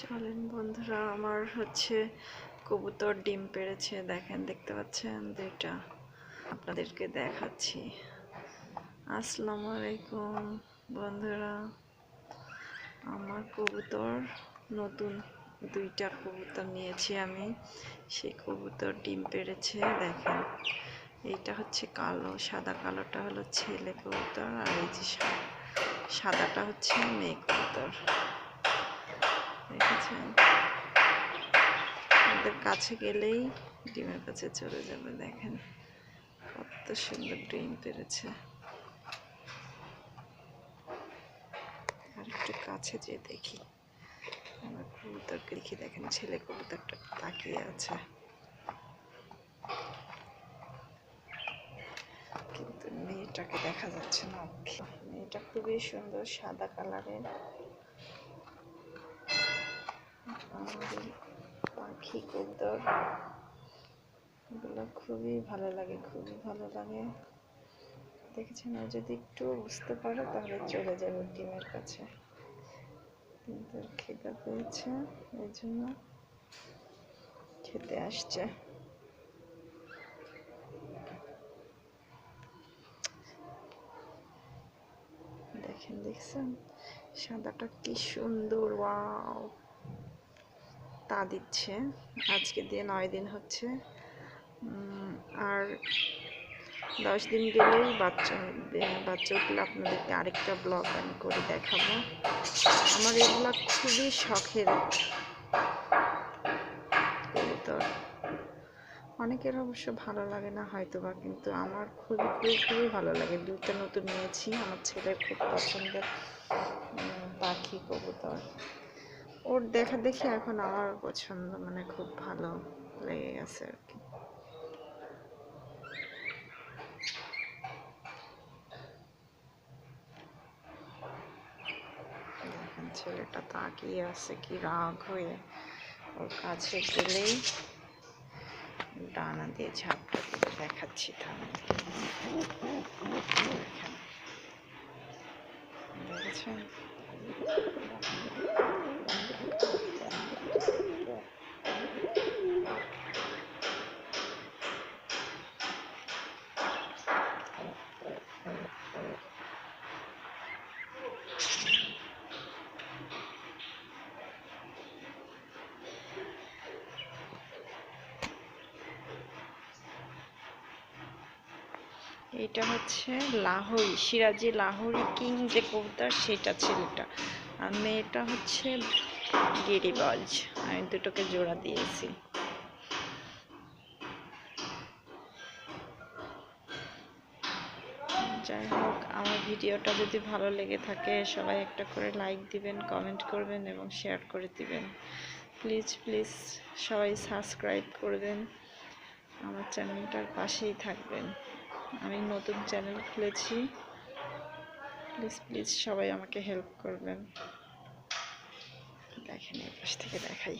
চলেন বন্ধুরা, আমার হচ্ছে কবুতর ডিম পেড়েছে। দেখেন, দেখতে পাচ্ছেন দুইটা। আপনাদেরকে দেখাচ্ছি। আসসালামু আলাইকুম বন্ধুরা। আমার কবুতর, নতুন দুইটা কবুতর নিয়েছি আমি। সেই কবুতর ডিম পেড়েছে, দেখেন। এইটা হচ্ছে কালো, সাদা কালোটা হলো ছেলে কবুতর আর এই যে সাদাটা হচ্ছে মেয়ে কবুতর দেখেছেন ওদের কাছে গেলেই ডিমের কাছে চলে যাবে, দেখেন। কত সুন্দর ডিম পেরেছে। আর একটু কাছে যেয়ে দেখি। আমার কবুতরকে দেখি, দেখেন ছেলে কবুতরটা তাকিয়ে আছে। কিন্তু মেয়েটাকে দেখা যাচ্ছে না। মেয়েটা খুবই সুন্দর সাদা কালারের। আমাদের পাখি কবুতর এগুলো খুবই ভালো লাগে, খুবই ভালো লাগে। দেখেছেন ও যদি একটু বুঝতে পারে, তাহলে চলে যাবে ডিমের কাছে। খিদা পেয়েছে, এই জন্য খেতে আসছে। দেখেন, দেখছেন? সাদাটা কি সুন্দর, ওয়াও! তা দিচ্ছে। আজকে দিয়ে নয় দিন হচ্ছে। আর দশ দিন গেলেই বাচ্চা হবে। বাচ্চা উঠলে আপনাদেরকে আরেকটা ব্লগ আমি করে দেখাবো। আমার এগুলো খুবই শখের। অনেকের অবশ্য ভালো লাগে না হয়তো বা কিন্তু আমার খুবই খুবই খুবই ভালো লাগে। দুটো নতুন নিয়েছি। আমার ছেলের খুব পছন্দের পাখি কবুতর। ওর দেখা দেখি এখন আমার পছন্দ মানে খুব ভালো লেগে গেছে আর কি। ছেলেটা তাকিয়ে আছে কি রাগ হয়ে। ওর কাছে গেলেই ডানা দিয়ে ঝাপটা দিয়ে দেখাচ্ছি তাহলে। দেখেছেন এইটা হচ্ছে লাহোরি, সিরাজি লাহোরি কিং যে কবুতর সেটা ছেলেটা আর মেয়েটা হচ্ছে গিরিবাজ। আমি দুটোকে জোড়া দিয়েছি। যাই হোক, আমার ভিডিওটা যদি ভালো লেগে থাকে, সবাই একটা করে লাইক দিবেন কমেন্ট করবেন এবং শেয়ার করে দিবেন। প্লিজ প্লিজ সবাই সাবস্ক্রাইব করবেন। আমার চ্যানেলটার পাশেই থাকবেন। আমি নতুন চ্যানেল খুলেছি। প্লিজ প্লিজ সবাই আমাকে হেল্প করবেন। দেখেন এর পাশ থেকে দেখাই।